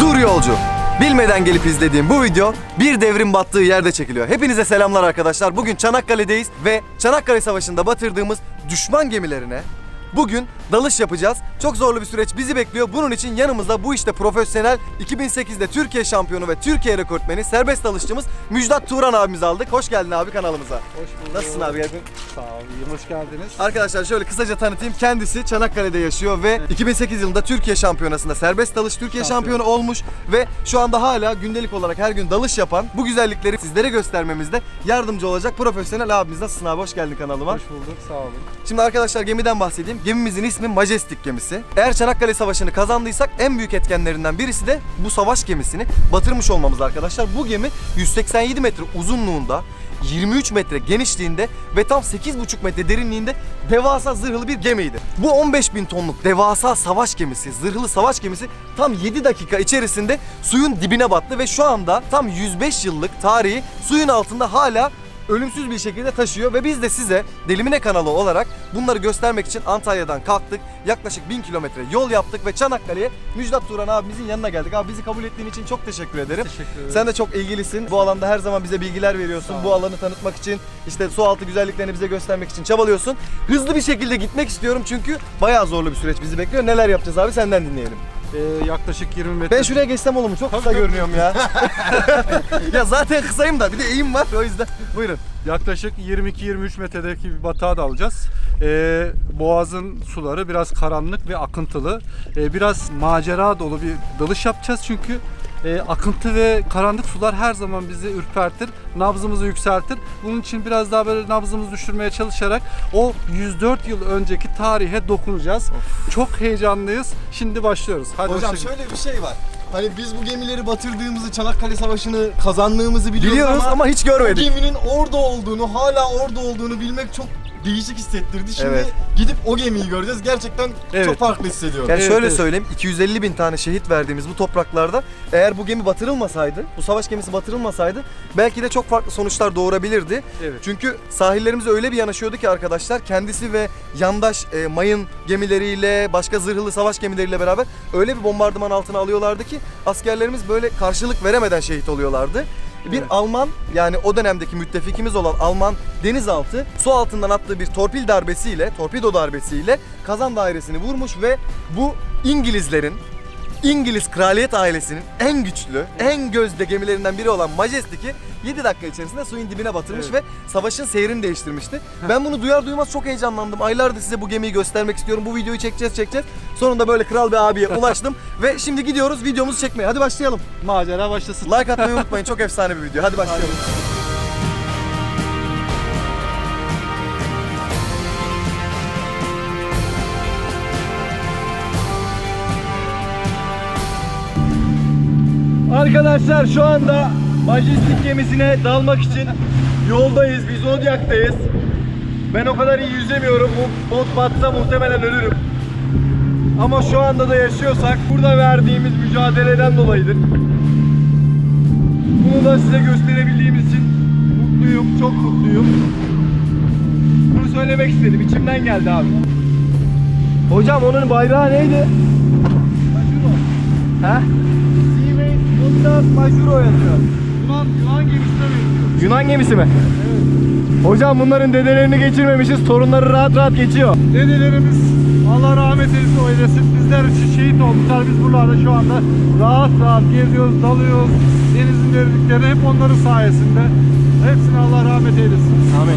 Dur yolcu. Bilmeden gelip izlediğim bu video bir devrin battığı yerde çekiliyor. Hepinize selamlar arkadaşlar. Bugün Çanakkale'deyiz ve Çanakkale Savaşı'nda batırdığımız düşman gemilerine bugün dalış yapacağız. Çok zorlu bir süreç bizi bekliyor. Bunun için yanımızda bu işte profesyonel 2008'de Türkiye şampiyonu ve Türkiye rekortmeni serbest dalışçımız Müjdat Turan abimizi aldık. Hoş geldin abi kanalımıza. Hoş bulduk. Nasılsın abi? Geldin. Sağ ol, iyiyim. Hoş geldiniz. Arkadaşlar şöyle kısaca tanıtayım. Kendisi Çanakkale'de yaşıyor ve 2008 yılında Türkiye Şampiyonası'nda serbest dalış Türkiye Şampiyon. şampiyonu olmuş ve şu anda hala gündelik olarak her gün dalış yapan bu güzellikleri sizlere göstermemizde yardımcı olacak profesyonel abimiz. Nasılsın abi? Hoş geldin kanalıma. Hoş bulduk, sağ olun. Şimdi arkadaşlar gemiden bahsedeyim. Gemimizin ismi Majestic gemisi. Eğer Çanakkale Savaşı'nı kazandıysak en büyük etkenlerinden birisi de bu savaş gemisini batırmış olmamız arkadaşlar. Bu gemi 187 metre uzunluğunda 23 metre genişliğinde ve tam 8,5 metre derinliğinde devasa zırhlı bir gemiydi. Bu 15 bin tonluk devasa savaş gemisi, zırhlı savaş gemisi tam 7 dakika içerisinde suyun dibine battı ve şu anda tam 105 yıllık tarihi suyun altında hala ölümsüz bir şekilde taşıyor ve biz de size Delimine kanalı olarak bunları göstermek için Antalya'dan kalktık. Yaklaşık 1000 kilometre yol yaptık ve Çanakkale'ye Müjdat Turan abimizin yanına geldik. Abi bizi kabul ettiğin için çok teşekkür ederim. Teşekkür ederim. Sen de çok ilgilisin. Bu alanda her zaman bize bilgiler veriyorsun. Bu alanı tanıtmak için, işte su altı güzelliklerini bize göstermek için çabalıyorsun. Hızlı bir şekilde gitmek istiyorum çünkü bayağı zorlu bir süreç bizi bekliyor. Neler yapacağız abi senden dinleyelim. Ee, yaklaşık 20 metre. Ben şuraya geçsem olur mu? Çok kısa tabii. görünüyorum ya. ya zaten kısayım da bir de eğim var o yüzden. Buyurun. Yaklaşık 22-23 metredeki bir batağa dalacağız. Ee, boğazın suları biraz karanlık ve akıntılı. Ee, biraz macera dolu bir dalış yapacağız çünkü e, akıntı ve karanlık sular her zaman bizi ürpertir, nabzımızı yükseltir. Bunun için biraz daha böyle nabzımızı düşürmeye çalışarak o 104 yıl önceki tarihe dokunacağız. Çok heyecanlıyız. Şimdi başlıyoruz. Hadi Hocam başlayalım. şöyle bir şey var. Hani biz bu gemileri batırdığımızı, Çanakkale Savaşı'nı kazandığımızı biliyoruz, Biliyoruz ama hiç görmedik. geminin orada olduğunu, hala orada olduğunu bilmek çok değişik hissettirdi. Şimdi Evet. gidip o gemiyi göreceğiz. Gerçekten Evet. çok farklı hissediyorum. Yani Evet, şöyle evet. söyleyeyim 250 bin tane şehit verdiğimiz bu topraklarda eğer bu gemi batırılmasaydı, bu savaş gemisi batırılmasaydı belki de çok farklı sonuçlar doğurabilirdi. Evet. Çünkü sahillerimize öyle bir yanaşıyordu ki arkadaşlar kendisi ve yandaş e, mayın gemileriyle başka zırhlı savaş gemileriyle beraber öyle bir bombardıman altına alıyorlardı ki askerlerimiz böyle karşılık veremeden şehit oluyorlardı. Bir Evet. Alman yani o dönemdeki müttefikimiz olan Alman denizaltı su altından attığı bir torpil darbesiyle, torpido darbesiyle kazan dairesini vurmuş ve bu İngilizlerin İngiliz kraliyet ailesinin en güçlü, en gözde gemilerinden biri olan Majestic'i 7 dakika içerisinde suyun dibine batırmış Evet. ve savaşın seyrini değiştirmişti. Ben bunu duyar duymaz çok heyecanlandım. Aylardır size bu gemiyi göstermek istiyorum. Bu videoyu çekeceğiz, çekeceğiz. Sonunda böyle kral bir abiye ulaştım ve şimdi gidiyoruz videomuzu çekmeye. Hadi başlayalım. Macera başlasın. Like atmayı unutmayın. Çok efsane bir video. Hadi başlayalım. Arkadaşlar şu anda Majestic gemisine dalmak için yoldayız. Biz Zodiac'tayız. Ben o kadar iyi yüzemiyorum. Bu bot batsa muhtemelen ölürüm. Ama şu anda da yaşıyorsak burada verdiğimiz mücadeleden dolayıdır. Bunu da size gösterebildiğimiz için mutluyum, çok mutluyum. Bunu söylemek istedim, içimden geldi abi. Hocam onun bayrağı neydi? He? Dominant Majuro yazıyor. Yunan, Yunan gemisine benziyor. Yunan gemisi mi? Evet. Hocam bunların dedelerini geçirmemişiz, torunları rahat rahat geçiyor. Dedelerimiz Allah rahmet eylesin. Bizler için şehit olmuşlar. Biz buralarda şu anda rahat rahat geziyoruz, dalıyoruz. Denizin derinlikleri hep onların sayesinde. Hepsine Allah rahmet eylesin. Amin.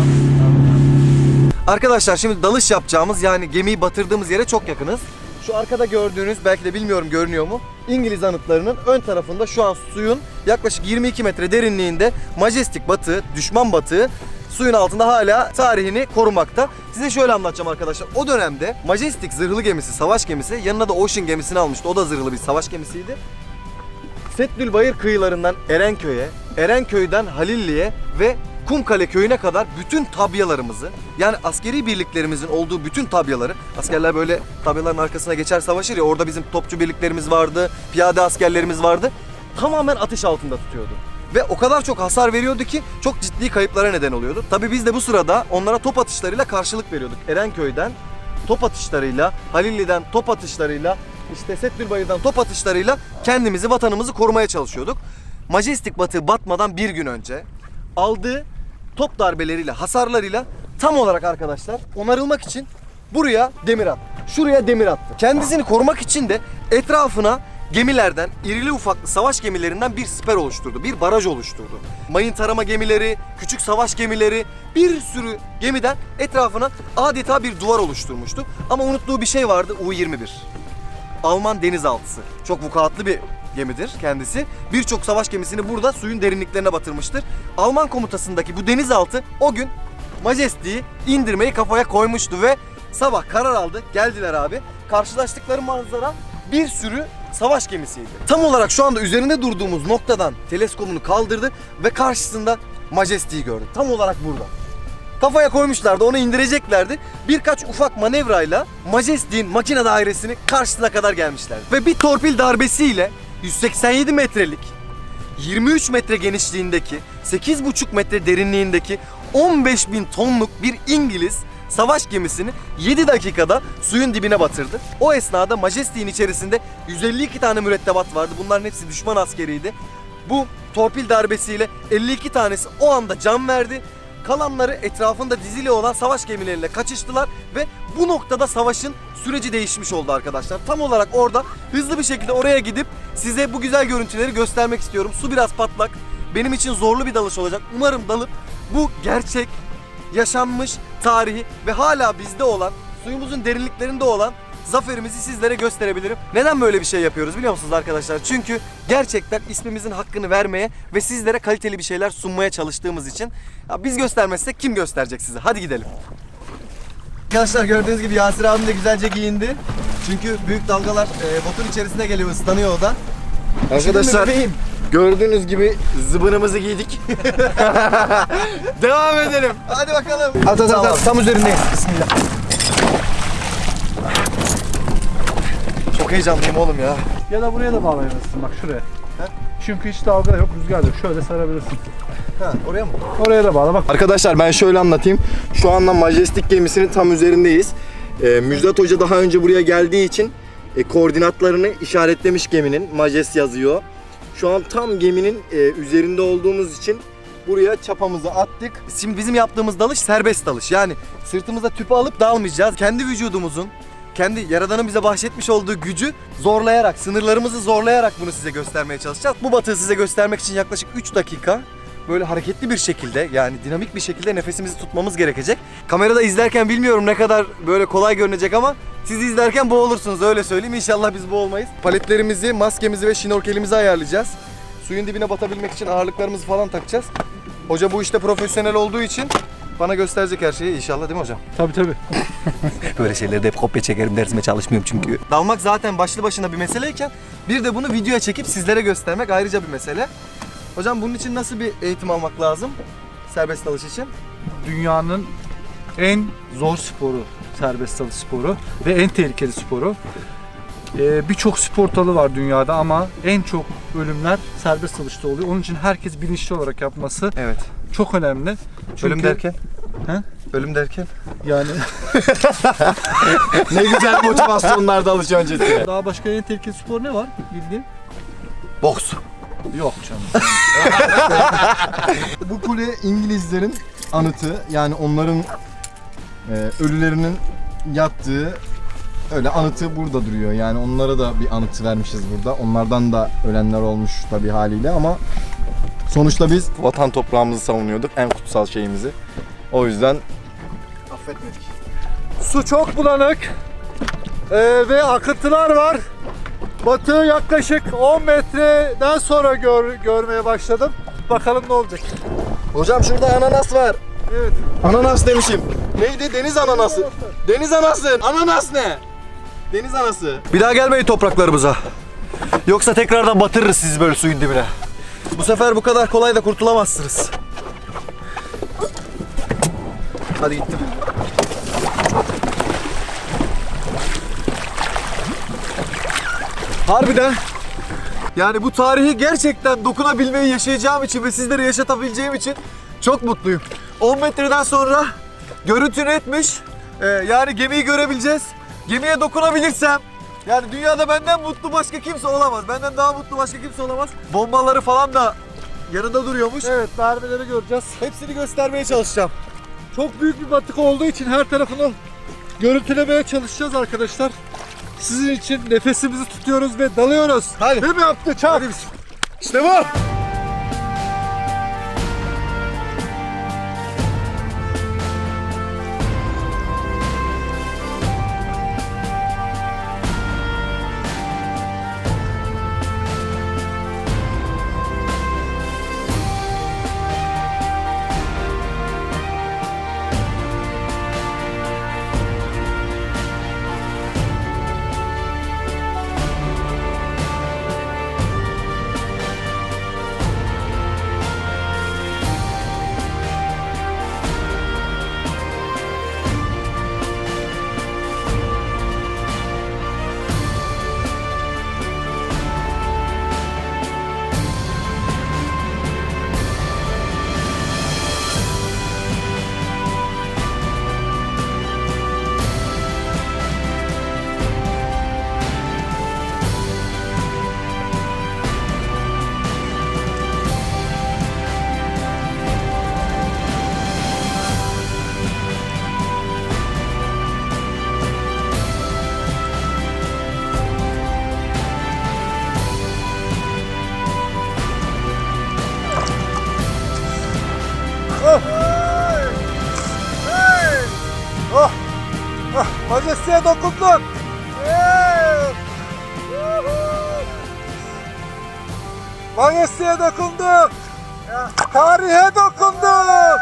Arkadaşlar şimdi dalış yapacağımız yani gemiyi batırdığımız yere çok yakınız. Şu arkada gördüğünüz belki de bilmiyorum görünüyor mu? İngiliz anıtlarının ön tarafında şu an suyun yaklaşık 22 metre derinliğinde Majestic batığı, düşman batığı suyun altında hala tarihini korumakta. Size şöyle anlatacağım arkadaşlar. O dönemde Majestic zırhlı gemisi, savaş gemisi yanına da Ocean gemisini almıştı. O da zırhlı bir savaş gemisiydi. Fethül Bayır kıyılarından Erenköy'e, Erenköy'den Halilli'ye ve Kumkale köyüne kadar bütün tabyalarımızı yani askeri birliklerimizin olduğu bütün tabyaları askerler böyle tabyaların arkasına geçer savaşır ya orada bizim topçu birliklerimiz vardı, piyade askerlerimiz vardı. Tamamen ateş altında tutuyordu. Ve o kadar çok hasar veriyordu ki çok ciddi kayıplara neden oluyordu. Tabii biz de bu sırada onlara top atışlarıyla karşılık veriyorduk. Erenköy'den top atışlarıyla, Halilli'den top atışlarıyla işte Settülbayır'dan top atışlarıyla kendimizi, vatanımızı korumaya çalışıyorduk. Majestic batığı batmadan bir gün önce aldığı top darbeleriyle, hasarlarıyla tam olarak arkadaşlar onarılmak için buraya demir attı. Şuraya demir attı. Kendisini korumak için de etrafına gemilerden, irili ufaklı savaş gemilerinden bir siper oluşturdu. Bir baraj oluşturdu. Mayın tarama gemileri, küçük savaş gemileri, bir sürü gemiden etrafına adeta bir duvar oluşturmuştu. Ama unuttuğu bir şey vardı U-21. Alman denizaltısı. Çok vukuatlı bir gemidir kendisi. Birçok savaş gemisini burada suyun derinliklerine batırmıştır. Alman komutasındaki bu denizaltı o gün Majesty'yi indirmeyi kafaya koymuştu ve sabah karar aldı. Geldiler abi. Karşılaştıkları manzara bir sürü savaş gemisiydi. Tam olarak şu anda üzerinde durduğumuz noktadan teleskopunu kaldırdı ve karşısında Majesty'yi gördü. Tam olarak burada. Kafaya koymuşlardı, onu indireceklerdi. Birkaç ufak manevrayla Majesty'nin makine dairesini karşısına kadar gelmişlerdi. Ve bir torpil darbesiyle 187 metrelik 23 metre genişliğindeki, 8,5 metre derinliğindeki 15 bin tonluk bir İngiliz savaş gemisini 7 dakikada suyun dibine batırdı. O esnada Majesty'nin içerisinde 152 tane mürettebat vardı. Bunların hepsi düşman askeriydi. Bu torpil darbesiyle 52 tanesi o anda can verdi. Kalanları etrafında dizili olan savaş gemileriyle kaçıştılar ve bu noktada savaşın süreci değişmiş oldu arkadaşlar. Tam olarak orada hızlı bir şekilde oraya gidip size bu güzel görüntüleri göstermek istiyorum. Su biraz patlak. Benim için zorlu bir dalış olacak. Umarım dalıp bu gerçek, yaşanmış tarihi ve hala bizde olan, suyumuzun derinliklerinde olan zaferimizi sizlere gösterebilirim. Neden böyle bir şey yapıyoruz biliyor musunuz arkadaşlar? Çünkü gerçekten ismimizin hakkını vermeye ve sizlere kaliteli bir şeyler sunmaya çalıştığımız için. Ya biz göstermezsek kim gösterecek size? Hadi gidelim. Arkadaşlar gördüğünüz gibi Yasir abim de güzelce giyindi. Çünkü büyük dalgalar e, botun içerisine geliyor, ıslanıyor o da. Arkadaşlar gördüğünüz gibi zıbınımızı giydik. Devam edelim. Hadi bakalım. At at at, at. Tam üzerindeyiz. Bismillah. Çok heyecanlıyım oğlum ya. Ya da buraya da bağlayabilirsin bak şuraya. Çünkü hiç dalga yok, rüzgar yok. Şöyle sarabilirsin. Ha, oraya mı? Oraya da bağla bak. Arkadaşlar ben şöyle anlatayım. Şu anda Majestic gemisinin tam üzerindeyiz. Ee, Müjdat Hoca daha önce buraya geldiği için e, koordinatlarını işaretlemiş geminin. Majes yazıyor. Şu an tam geminin e, üzerinde olduğumuz için buraya çapamızı attık. Şimdi bizim yaptığımız dalış serbest dalış. Yani sırtımıza tüpü alıp dalmayacağız. Kendi vücudumuzun, kendi Yaradan'ın bize bahşetmiş olduğu gücü zorlayarak, sınırlarımızı zorlayarak bunu size göstermeye çalışacağız. Bu batığı size göstermek için yaklaşık 3 dakika böyle hareketli bir şekilde yani dinamik bir şekilde nefesimizi tutmamız gerekecek. Kamerada izlerken bilmiyorum ne kadar böyle kolay görünecek ama siz izlerken boğulursunuz öyle söyleyeyim. İnşallah biz boğulmayız. Paletlerimizi, maskemizi ve şnorkelimizi ayarlayacağız. Suyun dibine batabilmek için ağırlıklarımızı falan takacağız. Hoca bu işte profesyonel olduğu için bana gösterecek her şeyi inşallah değil mi hocam? Tabii tabii. Böyle şeylerde hep kopya çekerim dersime çalışmıyorum çünkü. Dalmak zaten başlı başına bir meseleyken bir de bunu videoya çekip sizlere göstermek ayrıca bir mesele. Hocam bunun için nasıl bir eğitim almak lazım? Serbest dalış için. Dünyanın en zor sporu, serbest dalış sporu ve en tehlikeli sporu. Ee, Birçok spor dalı var dünyada ama en çok ölümler serbest dalışta oluyor. Onun için herkes bilinçli olarak yapması Evet. çok önemli. Çünkü Ölüm derken? He? Ölüm derken? yani Ne güzel motivasyonlar dalış öncesi. daha başka en tehlikeli spor ne var bildiğin? Boks. Yok canım. Bu kule İngilizlerin anıtı. Yani onların e, ölülerinin yattığı öyle anıtı burada duruyor. Yani onlara da bir anıt vermişiz burada. Onlardan da ölenler olmuş tabii haliyle ama sonuçta biz vatan toprağımızı savunuyorduk. En kutsal şeyimizi. O yüzden Affetmedik. Su çok bulanık Ee, ve akıntılar var. Batığı yaklaşık 10 metreden sonra gör- görmeye başladım. Bakalım ne olacak. Hocam şurada ananas var. Ananas demişim. Neydi? Deniz ananası. Deniz anası. Ananas ne? Deniz anası. Bir daha gelmeyin topraklarımıza. Yoksa tekrardan batırırız sizi böyle suyun dibine. Bu sefer bu kadar kolay da kurtulamazsınız. Hadi gittim. Harbiden yani bu tarihi gerçekten dokunabilmeyi yaşayacağım için ve sizlere yaşatabileceğim için çok mutluyum. 10 metreden sonra görüntü netmiş. Ee, yani gemiyi görebileceğiz. Gemiye dokunabilirsem Yani dünyada benden mutlu başka kimse olamaz. Benden daha mutlu başka kimse olamaz. Bombaları falan da yanında duruyormuş. Evet darbeleri göreceğiz. Hepsini göstermeye çalışacağım. Çok büyük bir batık olduğu için her tarafını görüntülemeye çalışacağız arkadaşlar. Sizin için nefesimizi tutuyoruz ve dalıyoruz. Hadi. Değil mi yaptı çap? Hadi. İşte bu. Majeste'ye dokundun. Majeste'ye dokunduk. Tarihe dokunduk.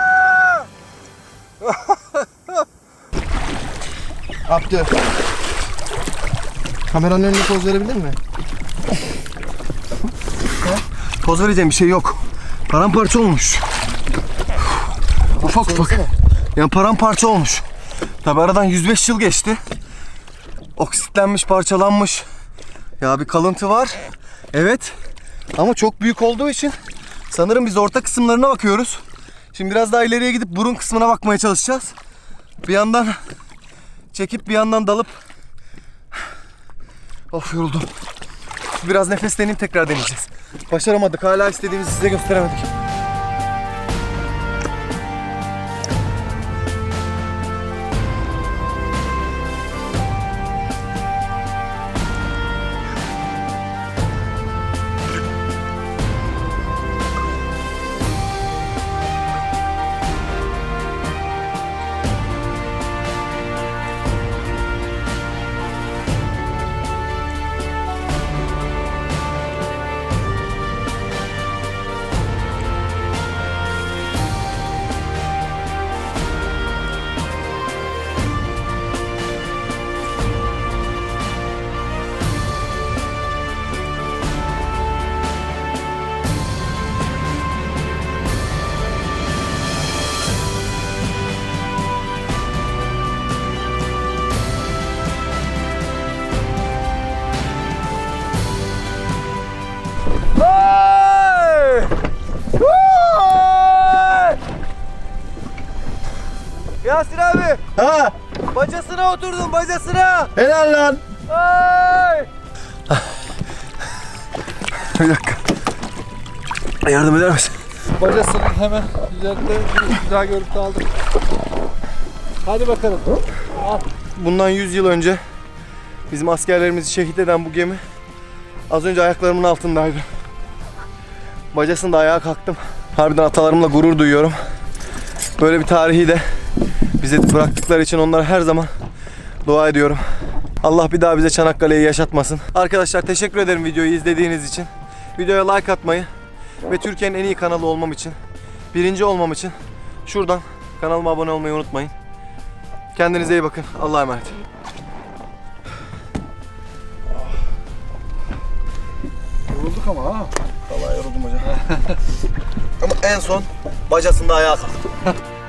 Abdü. Kameranın önüne poz verebilir mi? Poz vereceğim bir şey yok. Paramparça olmuş. Ufak ufak. Yani paramparça olmuş. Tabi aradan 105 yıl geçti. Oksitlenmiş, parçalanmış. Ya bir kalıntı var. Evet. Ama çok büyük olduğu için sanırım biz orta kısımlarına bakıyoruz. Şimdi biraz daha ileriye gidip burun kısmına bakmaya çalışacağız. Bir yandan çekip bir yandan dalıp Of yoruldum. Biraz nefesleneyim tekrar deneyeceğiz. Başaramadık. Hala istediğimizi size gösteremedik. Bacasına. Helal lan! Hey! Bir dakika. Yardım eder misin? Bacasının hemen üzerinde bir güzel görüntü aldık. Hadi bakalım. Bundan 100 yıl önce bizim askerlerimizi şehit eden bu gemi az önce ayaklarımın altındaydı. Bacasında ayağa kalktım. Harbiden atalarımla gurur duyuyorum. Böyle bir tarihi de bize bıraktıkları için onlara her zaman dua ediyorum. Allah bir daha bize Çanakkale'yi yaşatmasın. Arkadaşlar teşekkür ederim videoyu izlediğiniz için. Videoya like atmayı ve Türkiye'nin en iyi kanalı olmam için, birinci olmam için şuradan kanalıma abone olmayı unutmayın. Kendinize iyi bakın. Allah'a emanet. Yorulduk ama ha. Vallahi yoruldum hocam. Ama en son bacasında ayağa kalktım.